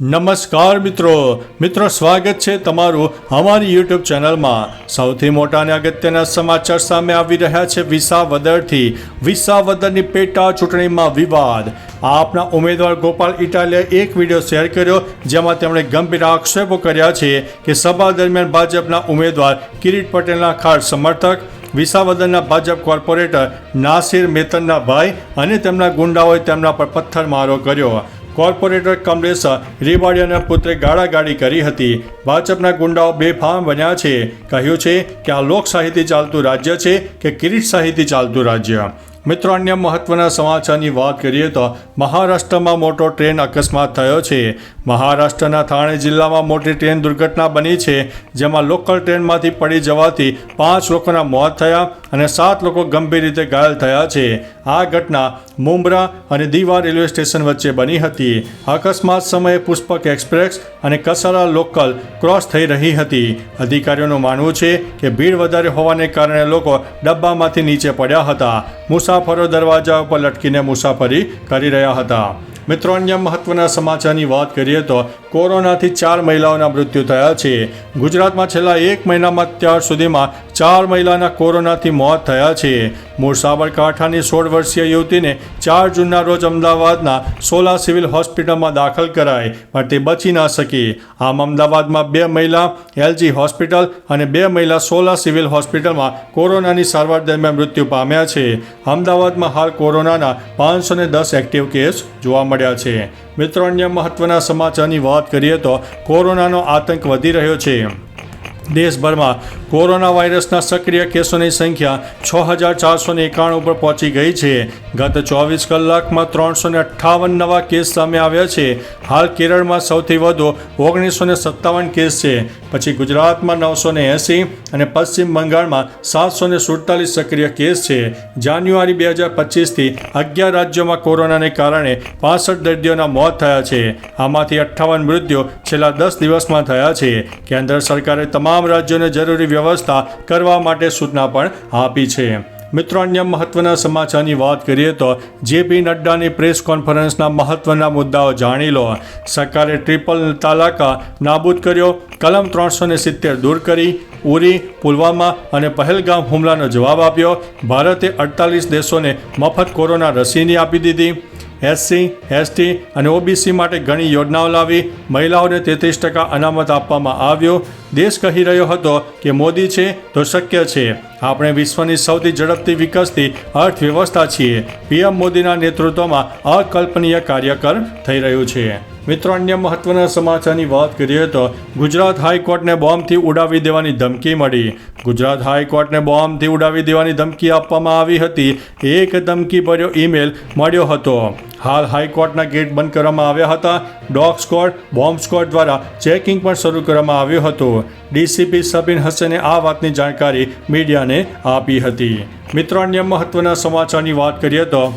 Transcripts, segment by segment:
નમસ્કાર મિત્રો. મિત્રો, સ્વાગત છે તમારું અમારી યુટ્યુબ ચેનલમાં. સૌથી મોટા અને અગત્યના સમાચાર સામે આવી રહ્યા છે વિસાવદરથી. વિસાવદરની પેટા ચૂંટણીમાં વિવાદ. આપના ઉમેદવાર ગોપાલ ઇટાલિયાએ એક વીડિયો શેર કર્યો, જેમાં તેમણે ગંભીર આક્ષેપો કર્યા છે કે સભા દરમિયાન ભાજપના ઉમેદવાર કિરીટ પટેલના ખાસ સમર્થક, વિસાવદરના ભાજપ કોર્પોરેટર નાસિર મેતનના ભાઈ અને તેમના ગુંડાઓએ તેમના પર પથ્થરમારો કર્યો. કોર્પોરેટર કમલેશ રેવાડિયાના પુત્રે ગાળાગાળી કરી હતી. ભાજપના ગુંડાઓ બેફામ બન્યા છે. કહ્યું છે કે આ લોકશાહીથી ચાલતું રાજ્ય છે કે કિરીટ સાહિત્ય ચાલતું રાજ્ય? મિત્રો, અન્ય મહત્વના સમાચારની વાત કરીએ તો મહારાષ્ટ્રમાં મોટો ટ્રેન અકસ્માત થયો છે. મહારાષ્ટ્રના થાણે જિલ્લામાં મોટી ટ્રેન દુર્ઘટના બની છે, જેમાં લોકલ ટ્રેનમાંથી પડી જવાથી પાંચ લોકોના મોત થયા. અને સાત લોકો ગંભીર રીતે ઘાયલ થયા છે. આ ઘટના મુંબ્રા અને દીવા રેલવે સ્ટેશન વચ્ચે બની હતી. અકસ્માત સમયે પુષ્પક એક્સપ્રેસ અને કસારા લોકલ ક્રોસ થઈ રહી હતી. અધિકારીઓનું માનવું છે કે ભીડ વધારે હોવાને કારણે લોકો ડબ્બામાંથી નીચે પડ્યા હતા. મુસાફરો દરવાજા ઉપર લટકીને મુસાફરી કરી રહ્યા હતા. મિત્રો, અન્ય મહત્વના સમાચારની વાત કરીએ તો કોરોનાથી ચાર મહિલાઓના મૃત્યુ થયા છે. ગુજરાતમાં છેલ્લા એક મહિનામાં અત્યાર સુધીમાં ચાર મહિલાના કોરોનાથી મોત થયા છે. મૂળ સાબરકાંઠાની સોળ વર્ષીય યુવતીને ચાર જૂનના રોજ અમદાવાદના સોલા સિવિલ હોસ્પિટલમાં દાખલ કરાઈ, પણ તે બચી ન શકી. આમ અમદાવાદમાં બે મહિલા એલજી હોસ્પિટલ અને બે મહિલા સોલા સિવિલ હોસ્પિટલમાં કોરોનાની સારવાર દરમિયાન મૃત્યુ પામ્યા છે. અમદાવાદમાં હાલ કોરોનાના પાંચસો ને દસ એક્ટિવ કેસ જોવા મળ્યા છે. મિત્રો, અન્ય મહત્વના સમાચારની વાત કરીએ તો કોરોનાનો આતંક વધી રહ્યો છે. દેશભરમાં કોરોના વાયરસના સક્રિય કેસોની સંખ્યા છ હજાર ચારસો એકાણું પર પહોંચી ગઈ છે. ગત ચોવીસ કલાકમાં ત્રણસો ને અઠ્ઠાવન નવા કેસ સામે આવ્યા છે. હાલ કેરળમાં સૌથી વધુ ઓગણીસો ને સત્તાવન કેસ છે. પછી ગુજરાતમાં નવસો ને એંસી અને પશ્ચિમ બંગાળમાં સાતસો ને સુડતાલીસ સક્રિય કેસ છે. જાન્યુઆરી બે હજાર પચીસથી અગિયાર રાજ્યોમાં કોરોનાને કારણે પાસઠ દર્દીઓના મોત થયા છે. આમાંથી અઠ્ઠાવન મૃત્યુ છેલ્લા દસ દિવસમાં થયા છે. કેન્દ્ર સરકારે તમામ રાજ્યોને જરૂરી વ્યવસ્થા કરવા માટે સૂચના પણ આપી છે. મિત્રો, અન્ય મહત્વના સમાચારની વાત કરીએ તો જેપી નડ્ડાની પ્રેસ કોન્ફરન્સના મહત્વના મુદ્દાઓ જાણી લો. સરકારે ટ્રિપલ તાલાકા, નાબૂદ કર્યો, કલમ ત્રણસો ને સિત્તેર દૂર કરી, ઉરી, પુલવામા અને પહેલગામ હુમલાનો જવાબ આપ્યો. ભારતે અડતાલીસ દેશોને મફત કોરોના રસીની આપી દીધી. એસસી, એસટી અને ઓબીસી માટે ઘણી યોજનાઓ લાવી મહિલાઓને તેત્રીસ ટકા અનામત આપવામાં આવ્યો. દેશ કહી રહ્યો હતો કે મોદી છે તો શક્ય છે. આપણે વિશ્વની સૌથી ઝડપથી વિકસતી અર્થવ્યવસ્થા છીએ. પીએમ મોદીના નેતૃત્વમાં અકલ્પનીય કાર્યકર થઈ રહ્યું છે. મિત્રો, અન્ય મહત્વના સમાચારની વાત કરીએ તો ગુજરાત હાઈકોર્ટને બોમ્બથી ઉડાવી દેવાની ધમકી મળી. ગુજરાત હાઈકોર્ટને બોમ્બથી ઉડાવી દેવાની ધમકી આપવામાં આવી હતી. એક ધમકી ભર્યો ઈમેલ મળ્યો હતો. હાલ હાઈકોર્ટના ગેટ બંધ કરવામાં આવ્યા હતા. ડોગ સ્કોડ, બોમ્બ સ્કોડ દ્વારા ચેકિંગ પણ શરૂ કરવામાં આવ્યું હતું. ડીસીપી સબીન હસને આ વાતની જાણકારી મીડિયાને આપી હતી. મિત્રો, અન્ય મહત્વના સમાચારની વાત કરીએ તો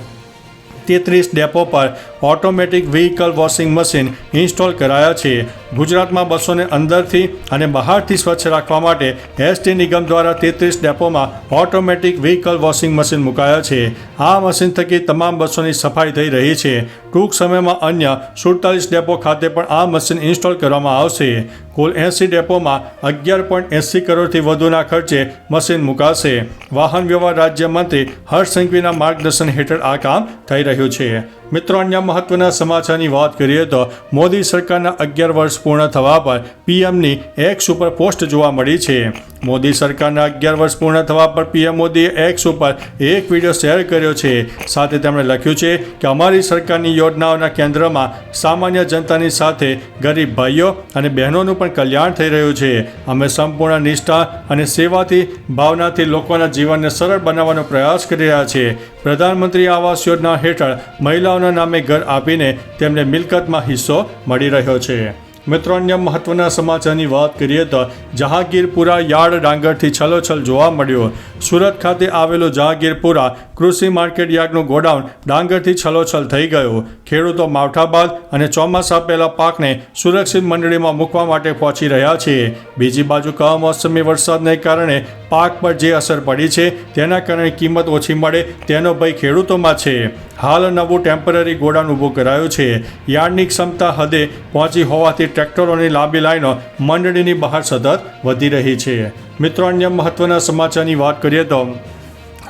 તેત્રીસ ડેપો પર automatic vehicle washing machine install કરાયા છે. ગુજરાતમાં બસોને અંદરથી અને બહારથી સ્વચ્છ રાખવા માટે એસટી નિગમ દ્વારા તેત્રીસ ડેપોમાં ઓટોમેટિક વ્હીકલ વોશિંગ મશીન મુકાયા છે. આ મશીન થકી તમામ બસોની સફાઈ થઈ રહી છે. ટૂંક સમયમાં અન્ય સુડતાલીસ ડેપો ખાતે પણ આ મશીન ઇન્સ્ટોલ કરવામાં આવશે. કુલ એંસી ડેપોમાં અગિયાર પોઈન્ટ એંસી કરોડથી વધુના ખર્ચે મશીન મુકાશે. વાહન વ્યવહાર રાજ્યમંત્રી હર્ષ સંઘવીના માર્ગદર્શન હેઠળ આ કામ થઈ રહ્યું છે. મિત્રો, અન્ય મહત્વના સમાચારની વાત કરીએ તો મોદી સરકારના અગિયાર વર્ષ પૂર્ણ થવા પર પીએમની એક્સ ઉપર પોસ્ટ જોવા મળી છે. મોદી સરકારના અગિયાર વર્ષ પૂર્ણ થવા પર પીએમ મોદીએ એક્સ ઉપર એક વીડિયો શેર કર્યો છે. સાથે તેમણે લખ્યું છે કે અમારી સરકારની યોજનાઓના કેન્દ્રમાં સામાન્ય જનતાની સાથે ગરીબ ભાઈઓ અને બહેનોનું પણ કલ્યાણ થઈ રહ્યું છે. અમે સંપૂર્ણ નિષ્ઠા અને સેવાથી, ભાવનાથી લોકોના જીવનને સરળ બનાવવાનો પ્રયાસ કરી રહ્યા છીએ. પ્રધાનમંત્રી આવાસ યોજના હેઠળ મહિલાઓના નામે ઘર આપીને તેમને મિલકતમાં હિસ્સો મળી રહ્યો છે. મિત્રો, અન્ય મહત્વના સમાચારની વાત કરીએ તો જહાંગીરપુરા યાર્ડ ડાંગરથી છલોછલ જોવા મળ્યો. સુરત ખાતે આવેલું જહાંગીરપુરા કૃષિ માર્કેટ યાર્ડનું ગોડાઉન ડાંગરથી છલોછલ થઈ ગયો. ખેડૂતો માવઠા બાદ અને ચોમાસા પહેલા પાકને સુરક્ષિત મંડળીમાં મૂકવા માટે પહોંચી રહ્યા છે. બીજી બાજુ કમોસમી વરસાદને કારણે પાક પર જે અસર પડી છે, તેના કારણે કિંમત ઓછી મળે તેનો ભય ખેડૂતોમાં છે. હાલ નવું ટેમ્પરરી ગોડાઉન ઊભો કરાયો છે. યાર્ડની ક્ષમતા હદે પહોંચી હોવાથી ટ્રેક્ટરોની લાંબી લાઈનો મંડળીની બહાર સતત વધી રહી છે. મિત્રો, અન્ય મહત્વના સમાચારની વાત કરીએ તો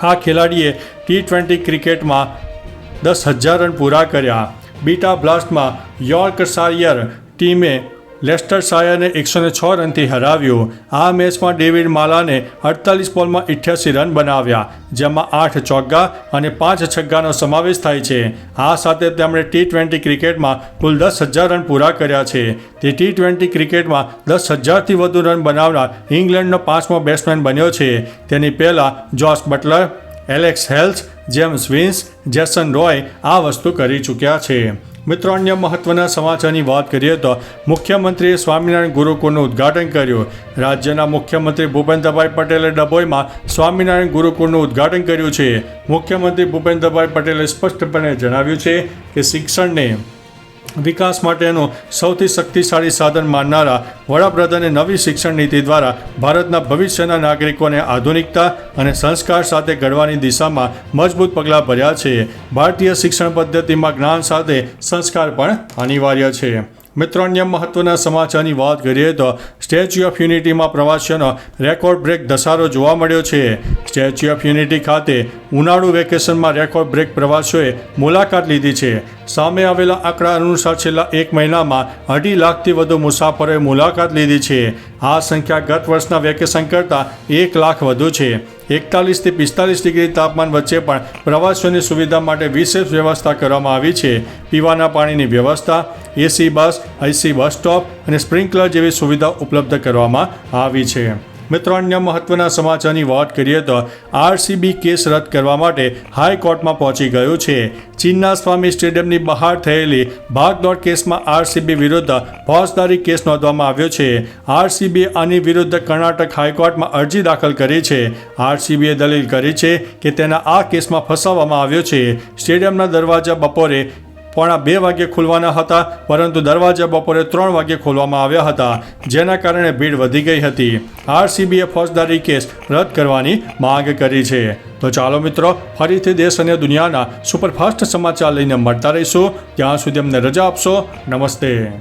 આ ખેલાડીએ ટી ટ્વેન્ટી ક્રિકેટમાં દસ હજાર રન પૂરા કર્યા. બીટા બ્લાસ્ટમાં યોર્ક સારિયર ટીમે લેસ્ટર શાયરને એકસો છ રનથી હરાવ્યું. આ મેચમાં ડેવિડ માલાને અડતાલીસ બોલમાં ઇઠ્યાસી રન બનાવ્યા, જેમાં આઠ ચોગ્ગા અને પાંચ છગ્ગાનો સમાવેશ થાય છે. આ સાથે તેમણે ટી ટ્વેન્ટી ક્રિકેટમાં કુલ દસ હજાર રન પૂરા કર્યા છે. તે ટી ટ્વેન્ટી ક્રિકેટમાં દસ હજારથી વધુ રન બનાવનાર ઇંગ્લેન્ડનો પાંચમો બેટ્સમેન બન્યો છે. તેની પહેલાં Jos Buttler, Alex Hales, James Vince, Jason Roy આ વસ્તુ કરી ચૂક્યા છે. મિત્રો, અન્ય મહત્વના સમાચારની વાત કરીએ તો મુખ્યમંત્રીએ સ્વામિનારાયણ ગુરુકુળનું ઉદ્ઘાટન કર્યું. રાજ્યના મુખ્યમંત્રી ભૂપેન્દ્રભાઈ પટેલે ડભોઈમાં સ્વામિનારાયણ ગુરુકુળનું ઉદ્ઘાટન કર્યું છે. મુખ્યમંત્રી ભૂપેન્દ્રભાઈ પટેલે સ્પષ્ટપણે જણાવ્યું છે કે શિક્ષણને વિકાસ માટેનું સૌથી શક્તિશાળી સાધન માનનારા વડાપ્રધાને નવી શિક્ષણ નીતિ દ્વારા ભારતના ભવિષ્યના નાગરિકોને આધુનિકતા અને સંસ્કાર સાથે ઘડવાની દિશામાં મજબૂત પગલાં ભર્યા છે. ભારતીય શિક્ષણ પદ્ધતિમાં જ્ઞાન સાથે સંસ્કાર પણ અનિવાર્ય છે. મિત્રો, અન્ય મહત્વના સમાચારની વાત કરીએ તો સ્ટેચ્યુ ઓફ યુનિટીમાં પ્રવાસીઓનો રેકોર્ડ બ્રેક ધસારો જોવા મળ્યો છે. સ્ટેચ્યુ ઓફ યુનિટી ખાતે ઉનાળુ વેકેશનમાં રેકોર્ડ બ્રેક પ્રવાસીઓએ મુલાકાત લીધી છે. સામે આવેલા આંકડા અનુસાર છેલ્લા એક મહિનામાં અઢી લાખથી વધુ મુસાફરોએ મુલાકાત લીધી છે. આ સંખ્યા ગત વર્ષના વેકેશન કરતાં એક લાખ વધુ છે. એકતાલીસથી પિસ્તાલીસ ડિગ્રી તાપમાન વચ્ચે પણ પ્રવાસીઓની સુવિધા માટે વિશેષ વ્યવસ્થા કરવામાં આવી છે. પીવાના પાણીની વ્યવસ્થા, AC bus, IC bus stop અને સ્પ્રિંકલર જેવી સુવિધા ઉપલબ્ધ કરવામાં આવી છે. મિત્રો, અન્ય મહત્વના સમાચારની વાત કરીએ તો આરસીબી કેસ રદ કરવા માટે હાઈકોર્ટમાં પહોંચી ગયું છે. ચીનના સ્વામી સ્ટેડિયમની બહાર થયેલી ભાગદોડ કેસમાં આરસીબી વિરુદ્ધ ફોજદારી કેસ નોંધવામાં આવ્યો છે. આરસીબીએ આની વિરુદ્ધ કર્ણાટક હાઈકોર્ટમાં અરજી દાખલ કરી છે. આરસીબીએ દલીલ કરી છે કે તેના આ કેસમાં ફસાવવામાં આવ્યો છે. સ્ટેડિયમના દરવાજા બપોરે પોણા બે વાગ્યે ખુલવાના હતા, પરંતુ દરવાજા બપોરે ત્રણ વાગ્યે ખોલવામાં આવ્યા હતા, જેના કારણે ભીડ વધી ગઈ હતી. આરસીબીએ ફોજદારી કેસ રદ કરવાની માંગ કરી છે. તો ચાલો મિત્રો, ફરીથી દેશ અને દુનિયાના સુપરફાસ્ટ સમાચાર લઈને મળતા રહીશું. ત્યાં સુધી અમને રજા આપશો. નમસ્તે.